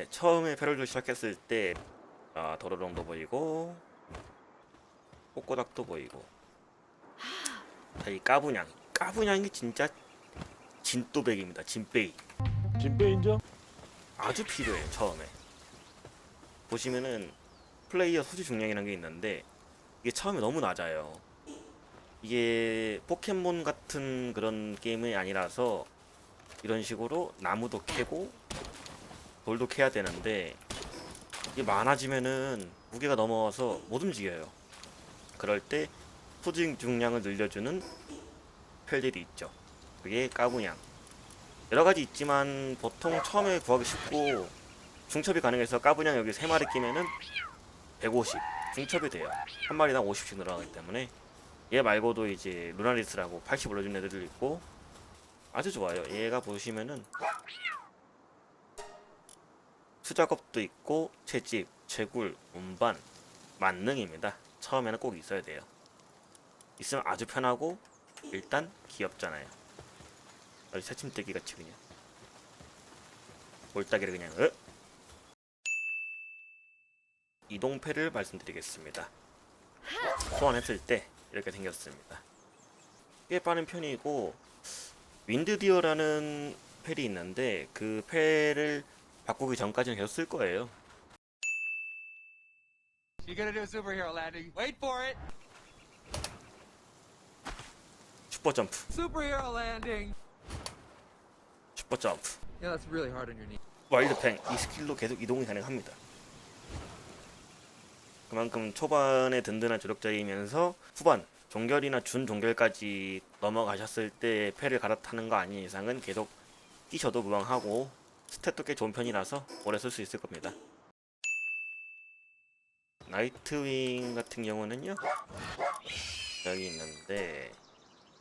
네, 처음에 패럴도 시작했을 때 아, 도로롱도 보이고 꼬꼬닥도 보이고. 자, 이 까분양 까분양이 진짜 진또백입니다 진빼이. 진배 인정? 아주 필요해요 처음에. 보시면은 플레이어 소지 중량이라는 게 있는데 이게 처음에 너무 낮아요. 이게 포켓몬 같은 그런 게임이 아니라서 이런 식으로 나무도 캐고 돌도 캐야 되는데 이게 많아지면은 무게가 넘어와서 못 움직여요 그럴 때 소지 중량을 늘려주는 펠들이 있죠 그게 까부냥 여러 가지 있지만 보통 처음에 구하기 쉽고 중첩이 가능해서 까부냥 여기 세 마리 끼면은 150 중첩이 돼요. 한 마리당 50씩 늘어나기 때문에 얘 말고도 이제 루나리스라고 80 올려준 애들도 있고 아주 좋아요. 얘가 보시면은 수작업도 있고 채집, 채굴, 운반, 만능입니다. 처음에는 꼭 있어야 돼요. 있으면 아주 편하고 일단 귀엽잖아요. 아주 새침대기 같이 그냥 골따기를 그냥 으 이동패를 말씀드리겠습니다. 소환했을 때 이렇게 생겼습니다. 꽤 빠른 편이고 윈드디어라는 펠이 있는데 그 펠을 바꾸기 전까지는 계속 쓸 거예요. 슈퍼 점프, Superhero landing. 슈퍼 점프, knee. 와일드 팽 이 스킬로 계속 이동이 가능합니다. 그만큼 초반에 든든한 조력자이면서 후반 종결이나 준 종결까지 넘어가셨을 때 패를 갈아타는 거 아닌 이상은 계속 뛰셔도 무방하고 스탯도 꽤 좋은 편이라서 오래 쓸 수 있을 겁니다. 나이트윙 같은 경우는요 여기 있는데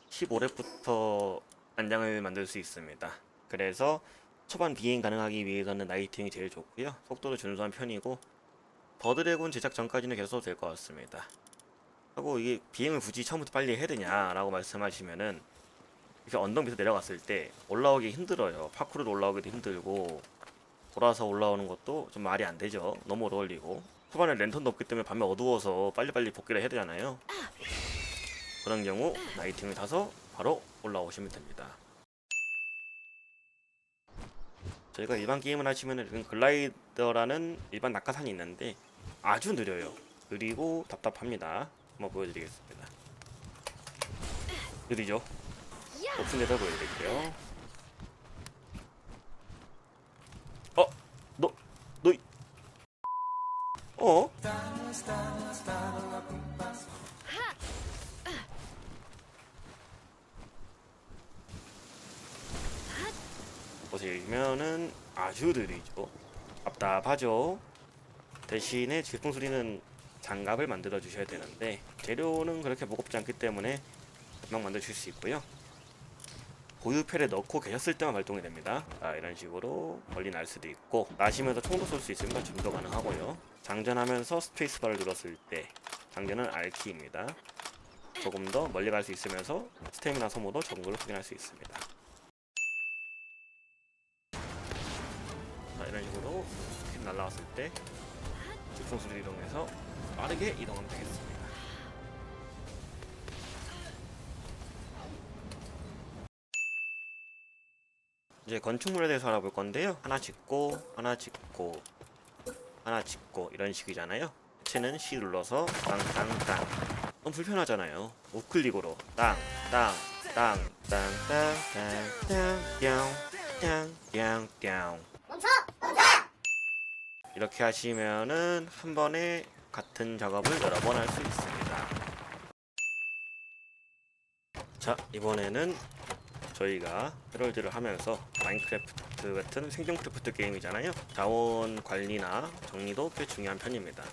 15렙부터 안장을 만들 수 있습니다. 그래서 초반 비행 가능하기 위해서는 나이팅이 제일 좋고요. 속도도 준수한 편이고 버드래곤 제작 전까지는 계속 될 것 같습니다. 하고 이게 비행을 굳이 처음부터 빨리 해야 되냐라고 말씀하시면은 이렇게 언덕 밑에 내려갔을 때 올라오기 힘들어요. 파쿠르로 올라오기도 힘들고 돌아서 올라오는 것도 좀 말이 안 되죠. 너무 오래 걸리고 초반에 랜턴도 없기 때문에 밤에 어두워서 빨리빨리 복귀를 해야 되잖아요. 그런 경우 나이팅을 타서 바로 올라오시면 됩니다. 저희가 일반 게임을 하시면은 이런 글라이더라는 일반 낙하산이 있는데 아주 느려요. 느리고 답답합니다. 한번 보여드리겠습니다. 느리죠? 높은 데서 보여드릴게요. 어? 너, 너, 이- 어? 보시면은 아주 느리죠. 답답하죠. 대신에 질풍 소리는 장갑을 만들어 주셔야 되는데 재료는 그렇게 무겁지 않기 때문에 금방 만들 수 있고요. 보유펠에 넣고 계셨을 때만 발동이 됩니다. 자, 이런 식으로 멀리 날 수도 있고 나시면서 총도 쏠 수 있으니까 줌도 가능하고요. 장전하면서 스페이스바를 눌렀을 때 장전은 R키입니다. 조금 더 멀리 갈 수 있으면서 스태미나 소모도 정도를 확인할 수 있습니다. 자, 이런 식으로 날라왔을 때 직선수를 이동해서 빠르게 이동하면 되겠습니다. 이제 건축물에 대해서 알아볼 건데요. 하나 짓고, 하나 짓고, 하나 짓고 이런 식이잖아요. 채는 C 눌러서 땅땅땅. 너무 불편하잖아요. 우클릭으로 땅, 땅, 땅, 땅, 땅, 땅, 땅, 뿅, 뿅, 뿅, 뿅. 이렇게 하시면은 한 번에 같은 작업을 여러 번 할 수 있습니다. 자, 이번에는 저희가 헤럴드를 하면서 마인크래프트 같은 생존 크래프트 게임이잖아요. 자원 관리나 정리도 꽤 중요한 편입니다.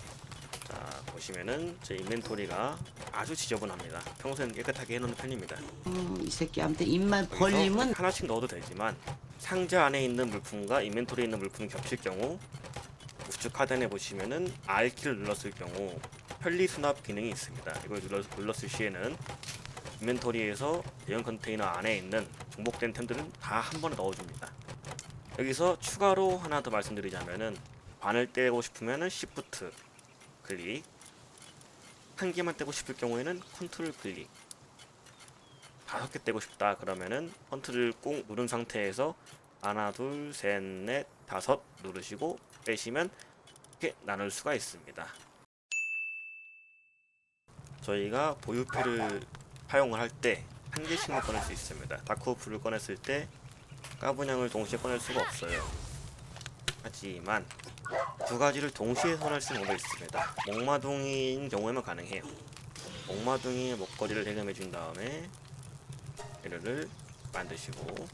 자, 보시면은 제 인벤토리가 아주 지저분합니다. 평소에는 깨끗하게 해놓는 편입니다. 음, 이 새끼한테 입만 여기서 벌리면 하나씩 넣어도 되지만 상자 안에 있는 물품과 인벤토리에 있는 물품이 겹칠 경우 우측 하단에 보시면은 R키를 눌렀을 경우 편리 수납 기능이 있습니다. 이걸 눌렀을 시에는 인벤토리에서 대형 컨테이너 안에 있는 중복된 템들은 다 한 번에 넣어줍니다. 여기서 추가로 하나 더 말씀드리자면은 반을 떼고 싶으면은 Shift 클릭 한 개만 떼고 싶을 경우에는 컨트롤 클릭 다섯 개 떼고 싶다 그러면은 컨트롤 꾹 누른 상태에서 하나 둘 셋 넷 다섯 누르시고 빼시면 이렇게 나눌 수가 있습니다 저희가 보유표를 사용을 할 때 한 개씩만 꺼낼 수 있습니다. 다크호프를 꺼냈을 때 까분양을 동시에 꺼낼 수가 없어요. 하지만 두 가지를 동시에 손할 수는 없 있습니다. 목마둥이인 경우에만 가능해요. 목마둥이의 목걸이를 해금해 준 다음에 얘를 만드시고.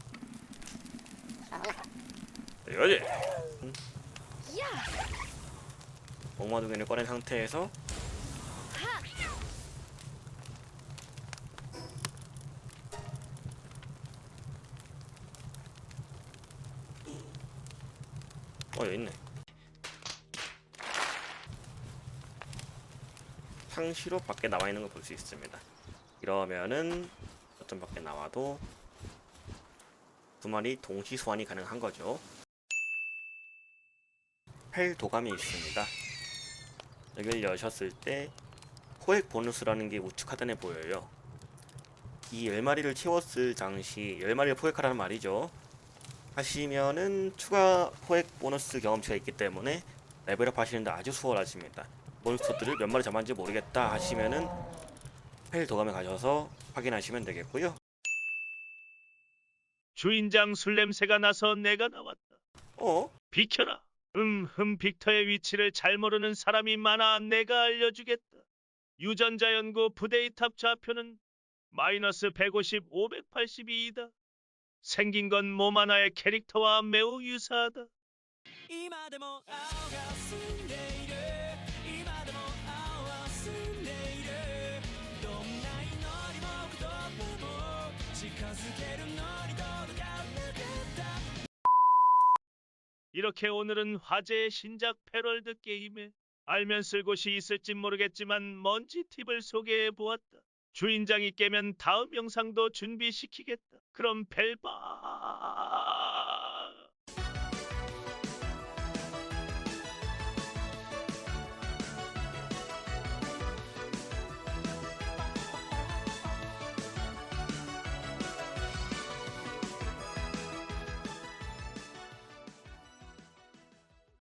이거지? 응. 목마둥이를 꺼낸 상태에서 어 여기 있네 상시로 밖에 나와 있는 걸 볼 수 있습니다. 이러면은 어떤 밖에 나와도 두 마리 동시 소환이 가능한 거죠. 펠 도감이 있습니다. 여기를 여셨을 때 포획 보너스라는 게 우측 하단에 보여요. 이 10마리를 채웠을 당시 10마리를 포획하라는 말이죠. 하시면은 추가 포획 보너스 경험치가 있기 때문에 레벨업 하시는데 아주 수월하십니다. 몬스터들을 몇 마리 잡았는지 모르겠다 하시면은 펠 도감에 가셔서 확인하시면 되겠고요. 주인장 술 냄새가 나서 내가 나왔다. 어? 비켜라. 음흠 빅터의 위치를 잘 모르는 사람이 많아 내가 알려주겠다. 유전자 연구 부데이탑 좌표는 마이너스 150, 582이다. 생긴 건 몸 하나의 캐릭터와 매우 유사하다. 今でも青が澄んでいる今で 이렇게 오늘은 화제의 신작 패럴드 게임에 알면 쓸 곳이 있을지 모르겠지만 먼지 팁을 소개해 보았다. 주인장이 깨면 다음 영상도 준비시키겠다. 그럼 벨바.